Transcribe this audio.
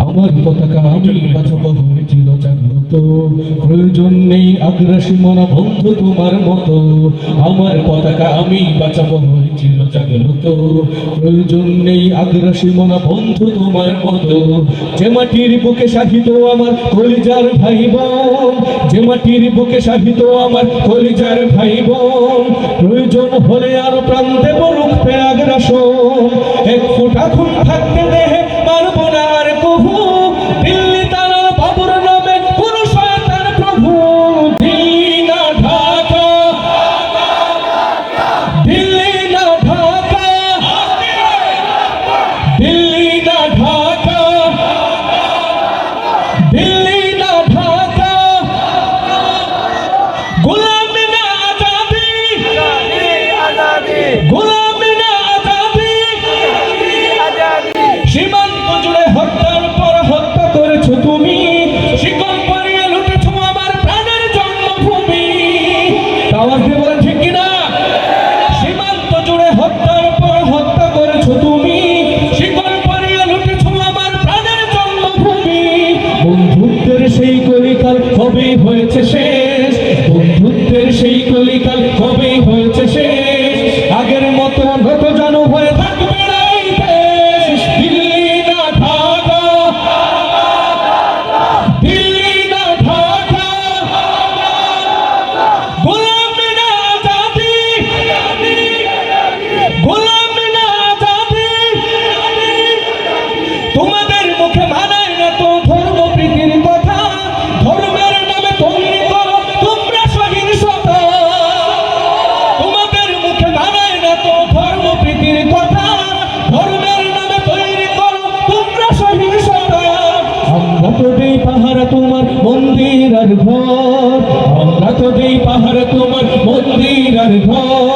আমার পতাকা আমি বাঁচাবো হয়েছিল জাগ্রত প্রয়োজন নেই আগ্রাসী মনা বন্ধু তোমার মতো। আমার পতাকা আমি বাঁচাবো হয়েছিল জাগ্রত। প্রয়োজন নেই আগ্রাসী মনা বন্ধু তোমার মতো। যে মাটির বুকে সাহিত আমার কলিজার ভাই বোন, যে মাটির বুকে সাহিত আমার কলিজার ভাই বোন। প্রয়োজন হলে আরও প্রান্তে বলুক আগ্রাসন। এক ফোঁটা খুন থাকতে দিল্লি না ঢাকা গোলাম না আজাদি গোলাম না আজাদি সীমান্ত জুড়ে হত্যা কলিকাল কবে হয়েছে শেষ। আগের মতো নত জানো হয়ে থাকবে না কথা, ধর্মের নামে তৈরি করো, তোমরা মন্দির আর ঘর। আমরা তো দেই পাহারা তোমার মন্দির আর ঘর।